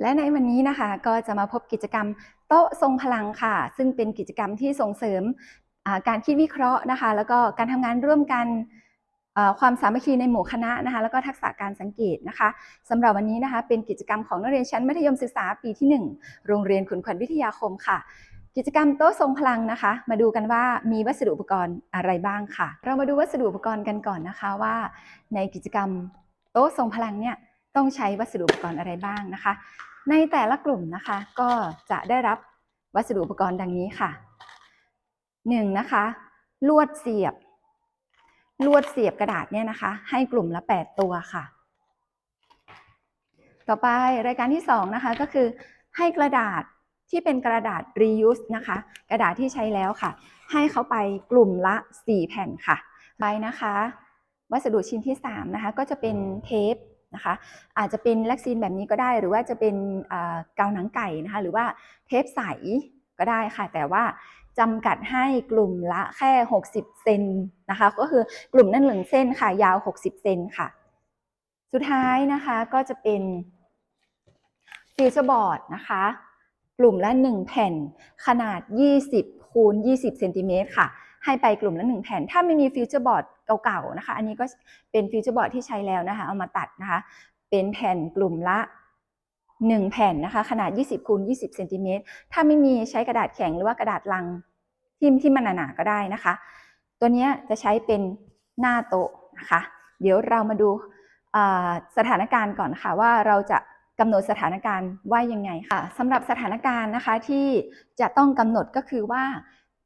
และในวันนี้นะคะก็จะมาพบกิจกรรมโต๊ะทรงพลังค่ะ ซึ่งเป็นกิจกรรมที่ส่งเสริมการคิดวิเคราะห์นะคะ แล้วก็การทำงานร่วมกันความสามัคคีในหมู่คณะนะคะ แล้วก็ทักษะการสังเกตนะคะสำหรับวันนี้นะคะเป็นกิจกรรมของนักเรียนชั้นมัธยมศึกษาปีที่ 1 โรงเรียนขุนขวัญวิทยาคมค่ะ กิจกรรมโต๊ะทรงพลังนะคะ มาดูกันว่ามีวัสดุอุปกรณ์อะไรบ้างค่ะ เรามาดูวัสดุอุปกรณ์กันก่อนนะคะว่า ในกิจกรรมโต๊ะทรงพลังเนี่ย ต้องใช้วัสดุอุปกรณ์อะไรบ้างนะคะ ในแต่ละกลุ่มนะคะก็จะได้รับวัสดุอุปกรณ์ดังนี้ค่ะ 1. นะคะ ลวดเสียบ ลวดเสียบกระดาษเนี่ยนะคะ ให้กลุ่มละ 8 ตัวค่ะ ต่อไปรายการที่ 2 นะคะก็คือให้กระดาษที่เป็นกระดาษ reuse นะคะ กระดาษที่ใช้แล้วค่ะ ให้เขาไปกลุ่มละ 4 แผ่นค่ะ ไปนะคะ วัสดุชิ้นที่ 3 นะคะ ก็จะเป็นเทป นะคะ อาจจะเป็นแล็กซีนแบบนี้ก็ได้ หรือว่าจะเป็นเกาวหนังไก่นะคะ หรือว่าเทปใสก็ได้ค่ะ แต่ว่าจำกัดให้กลุ่มละแค่ 60 เซนนะคะ ก็คือกลุ่มนั่นหนึ่งเส้นค่ะ ยาว 60 เซนค่ะ สุดท้ายนะคะก็จะเป็นฟิวเจอร์บอร์ดนะคะ กลุ่มละ 1 แผ่น ขนาด 20คูณ20 เซนติเมตรค่ะ ให้ไปกลุ่มละ 1 แผ่น ถ้าไม่มีฟิวเจอร์บอร์ด เก่าๆนะคะ อันนี้ก็เป็นฟิวเจอร์บอร์ดที่ใช้แล้วนะคะ เอามาตัดนะคะ เป็นแผ่นกลุ่มละ 1 แผ่นนะคะ ขนาด 20คูณ20เซนติเมตรถ้าไม่มีใช้กระดาษแข็งหรือว่ากระดาษลังที่ที่มันหนาๆก็ได้นะคะ ตัวนี้จะใช้เป็นหน้าโต๊ะนะคะ เดี๋ยวเรามาดูสถานการณ์ก่อนค่ะว่าเราจะกำหนดสถานการณ์ว่ายังไงค่ะสำหรับสถานการณ์นะคะที่จะต้องกำหนดก็คือว่า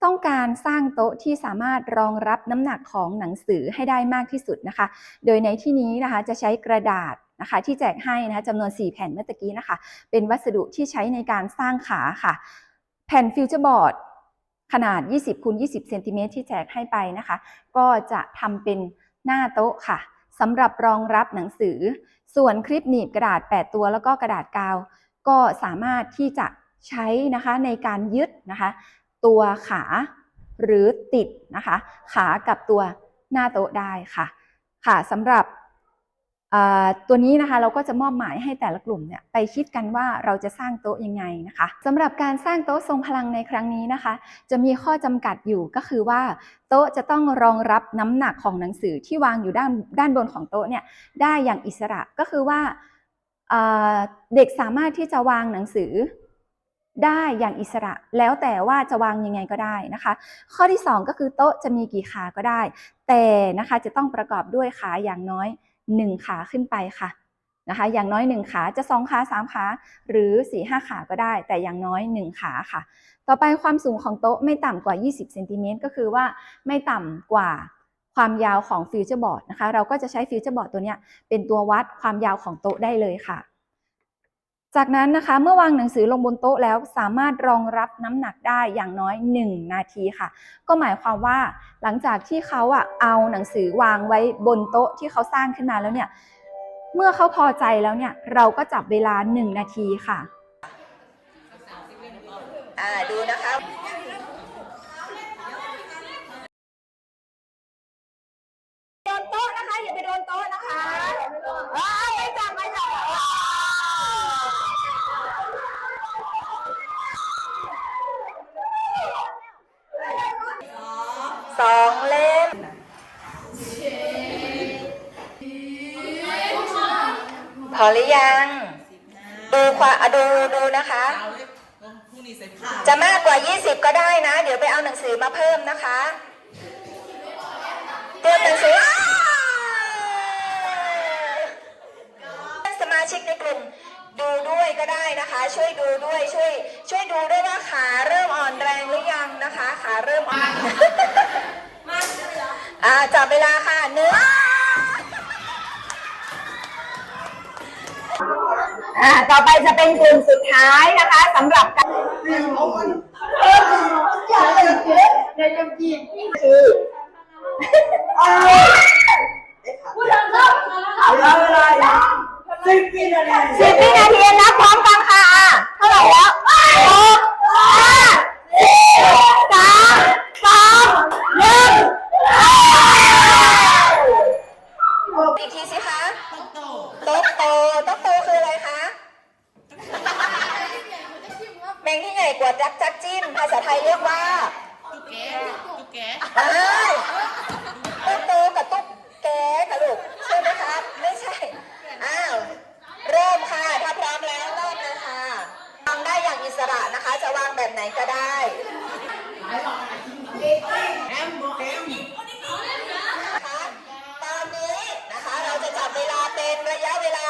ต้องการสร้างโต๊ะที่สามารถรองรับน้ำหนักของหนังสือให้ได้มากที่สุดนะคะ โดยในที่นี้นะคะจะใช้กระดาษนะคะที่แจกให้นะคะจำนวน 4 แผ่นเมื่อตะกี้นะคะ เป็นวัสดุที่ใช้ในการสร้างขาค่ะ แผ่นฟิวเจอร์บอร์ดขนาด 20คูณ20เซนติเมตรที่แจกให้ไปนะคะ ก็จะทำเป็นหน้าโต๊ะค่ะสำหรับรองรับหนังสือ ส่วนคลิปหนีบกระดาษ 8 ตัวแล้วก็กระดาษกาว ก็สามารถที่จะใช้นะคะในการยึดนะคะ ตัวขาหรือติดนะคะ ขากับตัวหน้าโต๊ะได้ค่ะ ค่ะสำหรับตัวนี้นะคะเราก็จะมอบหมายให้แต่ละกลุ่มเนี่ยไปคิดกันว่าเราจะสร้างโต๊ะยังไงนะคะสำหรับการสร้างโต๊ะทรงพลังในครั้งนี้นะคะ จะมีข้อจำกัดอยู่ก็คือว่า โต๊ะจะต้องรองรับน้ำหนักของหนังสือที่วางอยู่ด้านด้านบนของโต๊ะเนี่ยได้อย่างอิสระก็คือว่าเอ่อเด็กสามารถที่จะวางหนังสือ ได้อย่างอิสระ แล้วแต่ว่าจะวางยังไงก็ได้นะคะ ข้อที่ 2 ก็คือโต๊ะจะมีกี่ขาก็ได้ แต่นะคะจะต้องประกอบด้วยขาอย่างน้อย 1 ขาขึ้นไปค่ะนะคะ อย่างน้อย 1 ขาจะ2ขา3ขาหรือ4 5ขาก็ได้ แต่อย่างน้อย 1 ขาค่ะ ต่อไปความสูงของโต๊ะไม่ต่ำกว่า 20เซนติเมตรก็คือว่าไม่ต่ำกว่าความยาวของฟิวเจอร์บอร์ดนะคะ เราก็จะใช้ฟิวเจอร์บอร์ดตัวนี้เป็นตัววัดความยาวของโต๊ะได้เลยค่ะ จากนั้นนะคะเมื่อวางหนังสือลงบนโต๊ะแล้วสามารถรองรับน้ำหนักได้อย่างน้อย 1 นาทีค่ะ ก็หมายความว่าหลังจากที่เขาอะเอาหนังสือวางไว้บนโต๊ะที่เขาสร้างขึ้นมาแล้วเนี่ยเมื่อเขาพอใจแล้วเนี่ยเราก็จับเวลา 1 นาทีค่ะ อ่าดูนะคะ อหรือยัง ดูความอะดูดูนะคะ จะมากกว่า 20 ก็ได้นะ เดี๋ยวไปเอาหนังสือมาเพิ่มนะคะเตรียมหนังสือสมาชิกในกลุ่มดูด้วยก็ได้นะคะ ช่วยดูด้วยช่วย ช่วยดูด้วยว่าขาเริ่มอ่อนแรงหรือยังนะคะ ขาเริ่มอ่อนอ่าจับเวลาค่ะหนึ่ง อ่าต่อไปจะเป็นกลุ่มสุดท้ายนะคะสำหรับการสิบวินาทีนับพร้อมกันค่ะอะเท่าไหร่แล้วหกห้าสี่สามสองหนึ่ง อีกทีสิคะโต๊ะโตโต๊ะโตคืออะไรคะ กว ดรักจักจิ้มภาษาไทยเรียกว่าตุ๊กแกตุ๊กแกอ้าวตุ๊กโตกับตุ๊กแกกับลูกใช่ไหมครับ ไม่ใช่ อ้าว เริ่มค่ะ ถ้าพร้อมแล้วเริ่มเลยค่ะวางได้อย่างอิสระนะคะ จะวางแบบไหนก็ได้นะคะตอนนี้นะคะ เราจะจับเวลาเป็นระยะเวลา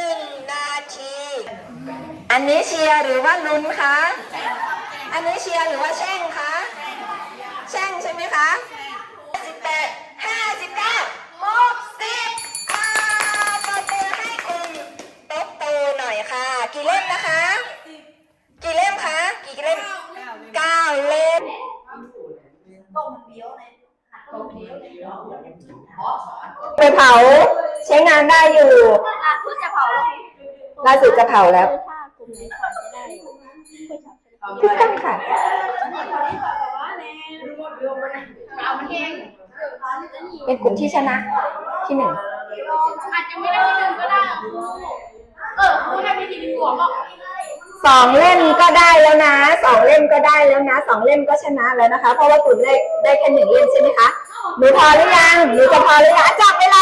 1นาที อันนี้เชียร์หรือว่าลุ้นคะ อันนี้เชียร์หรือว่าแช่งคะ แช่งใช่ไหมคะสิบแปดห้าสิบเก้าหกสิบอ่าปรบมือให้คุณต๊กโตหน่อยค่ะ กี่เล่มนะคะ กี่เล่มคะ กี่เล่มเก้าเล่มไปเผาใช้งานได้อยู่จะเผาแล้วล่าสุดจะเผาแล้ว ถ้ากลุ่มไหนผ่านจะได้ ถูกต้องค่ะ เป็นกลุ่มที่ชนะที่หนึ่งอาจจะไม่ได้ที่หนึ่งก็ได้อะครูเออครูได้ไม่ที่หนึ่งหัวบอกสองเล่มก็ได้แล้วนะสองเล่มก็ได้แล้วนะสองเล่มก็ชนะแล้วนะคะ เพราะว่ากลุ่มได้ได้แค่หนึ่งเล่มใช่ไหมคะหนูพอหรือยังหนูจะพอหรือยังจับเวลาค่ะ